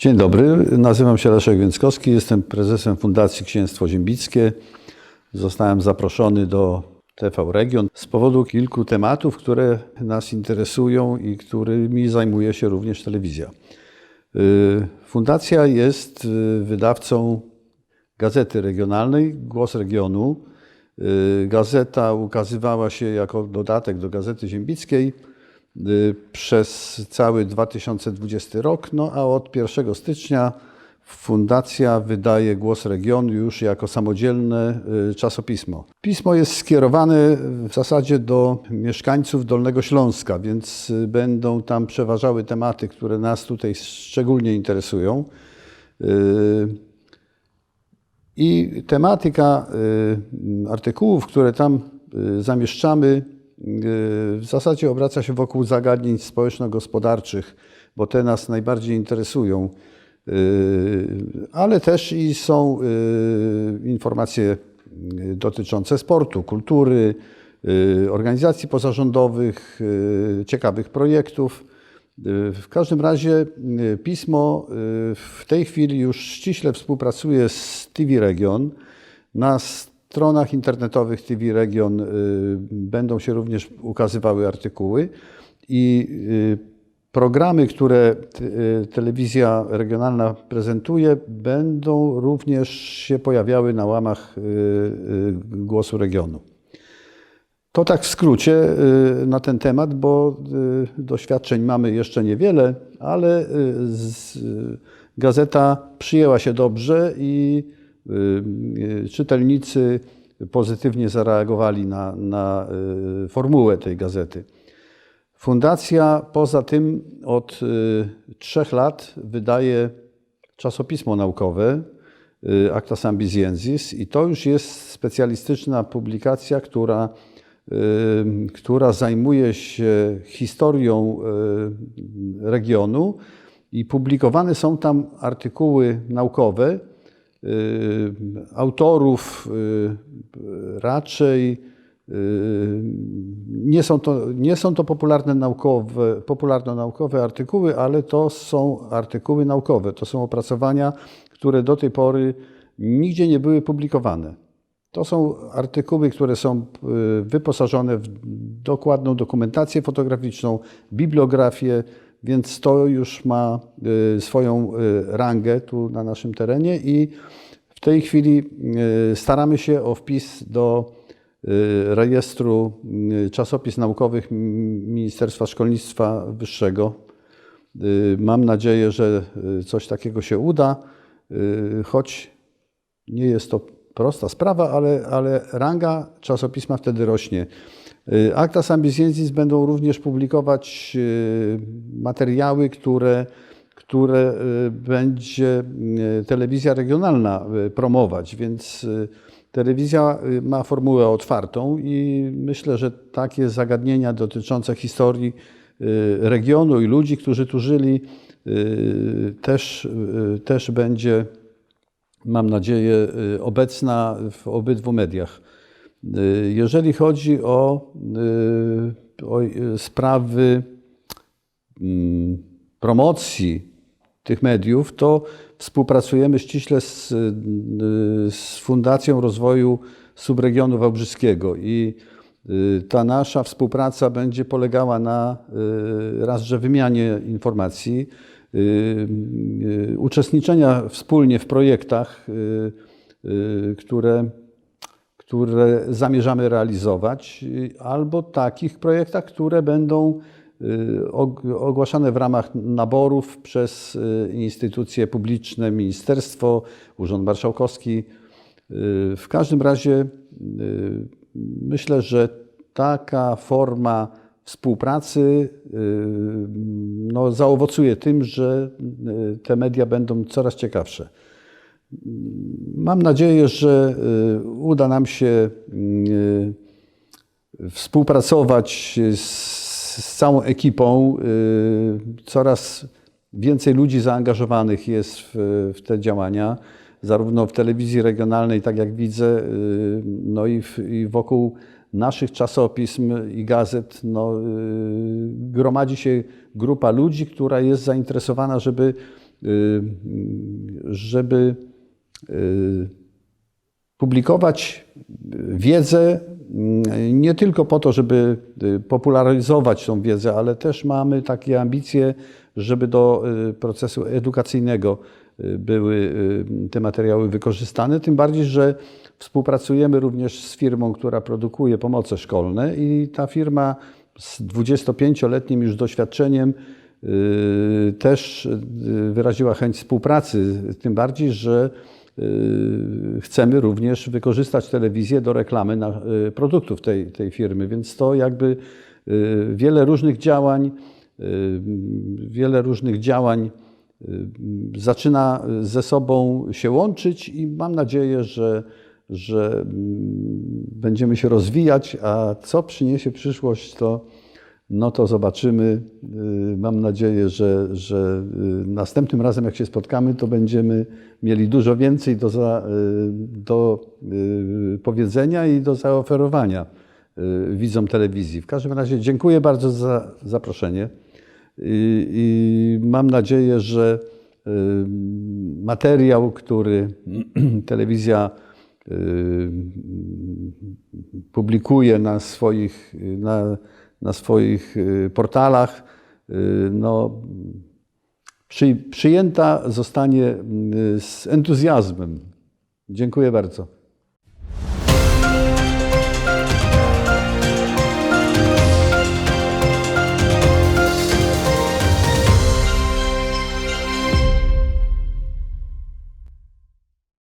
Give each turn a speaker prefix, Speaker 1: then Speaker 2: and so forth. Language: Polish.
Speaker 1: Dzień dobry, nazywam się Leszek Więckowski, jestem prezesem Fundacji Księstwo Ziembickie. Zostałem zaproszony do TV Region z powodu kilku tematów, które nas interesują i którymi zajmuje się również telewizja. Y, Fundacja jest y, wydawcą gazety regionalnej Głos Regionu. Y, Gazeta ukazywała się jako dodatek do Gazety Ziembickiej przez cały 2020 rok, no a od 1 stycznia Fundacja wydaje Głos Regionu już jako samodzielne y, czasopismo. Pismo jest skierowane w zasadzie do mieszkańców Dolnego Śląska, więc y, będą tam przeważały tematy, które nas tutaj szczególnie interesują. Y, I tematyka y, artykułów, które tam y, zamieszczamy, y, w zasadzie obraca się wokół zagadnień społeczno-gospodarczych, bo te nas najbardziej interesują. Y, Ale też i są y, informacje dotyczące sportu, kultury, organizacji pozarządowych, ciekawych projektów. W każdym razie pismo w tej chwili już ściśle współpracuje z TV Region. Na stronach internetowych TV Region y, będą się również ukazywały artykuły i y, programy, które y, telewizja regionalna prezentuje, będą również się pojawiały na łamach Głosu Regionu. To tak w skrócie na ten temat, bo doświadczeń mamy jeszcze niewiele, ale gazeta przyjęła się dobrze i czytelnicy pozytywnie zareagowali na, na y, formułę tej gazety. Fundacja poza tym od y, trzech lat wydaje czasopismo naukowe y, Acta Sambiziensis i to już jest specjalistyczna publikacja, która, y, która zajmuje się historią y, regionu i publikowane są tam artykuły naukowe y, autorów y, raczej y, nie są to, nie są to popularne naukowe, popularno-naukowe artykuły, ale to są artykuły naukowe. To są opracowania, które do tej pory nigdzie nie były publikowane. To są artykuły, które są y, wyposażone w dokładną dokumentację fotograficzną, bibliografię, więc to już ma y, swoją y, rangę tu na naszym terenie i w tej chwili y, staramy się o wpis do rejestru czasopis naukowych Ministerstwa Szkolnictwa Wyższego. Mam nadzieję, że coś takiego się uda, choć nie jest to prosta sprawa, ale, ale ranga czasopisma wtedy rośnie. Y, Acta Sambiziensis będą również publikować y, materiały, które, które y, będzie telewizja regionalna promować, więc telewizja ma formułę otwartą i myślę, że takie zagadnienia dotyczące historii regionu i ludzi, którzy tu żyli, też, też będzie mam nadzieję, obecna w obydwu mediach. Y, Jeżeli chodzi o, y, o y, sprawy mm, promocji tych mediów, to współpracujemy ściśle z, z Fundacją Rozwoju Subregionu Wałbrzyskiego i ta nasza współpraca będzie polegała na raz, że wymianie informacji, uczestniczenia wspólnie w projektach, które, które zamierzamy realizować, y, albo takich projektach, które będą y, og- ogłaszane w ramach naborów przez y, instytucje publiczne, ministerstwo, Urząd Marszałkowski. W każdym razie myślę, że taka forma współpracy no, zaowocuje tym, że te media będą coraz ciekawsze. Mam nadzieję, że y, uda nam się y, współpracować z, całą ekipą. Y, Coraz więcej ludzi zaangażowanych jest w, te działania, zarówno w telewizji regionalnej, tak jak widzę, no i, w, i wokół naszych czasopism i gazet no, gromadzi się grupa ludzi, która jest zainteresowana, żeby żeby publikować wiedzę mm, nie tylko po to, żeby y, popularyzować tą wiedzę, ale też mamy takie ambicje, żeby do y, procesu edukacyjnego y, były y, te materiały wykorzystane. Tym bardziej, że współpracujemy również z firmą, która produkuje pomoce szkolne i ta firma z 25-letnim już doświadczeniem y, też y, wyraziła chęć współpracy, tym bardziej, że y, chcemy również wykorzystać telewizję do reklamy na, y, produktów tej, tej firmy, więc to jakby y, wiele różnych działań, y, wiele różnych działań y, zaczyna ze sobą się łączyć i mam nadzieję, że, że mm, będziemy się rozwijać, a co przyniesie przyszłość, to, no to zobaczymy. Y, Mam nadzieję, że, że y, następnym razem, jak się spotkamy, to będziemy mieli dużo więcej do, za, y, do powiedzenia i do zaoferowania widzom telewizji. W każdym razie dziękuję bardzo za zaproszenie i, i mam nadzieję, że materiał, który telewizja publikuje na swoich, na, na swoich y, portalach, y, no, przy, przyjęta zostanie y, z entuzjazmem. Dziękuję bardzo.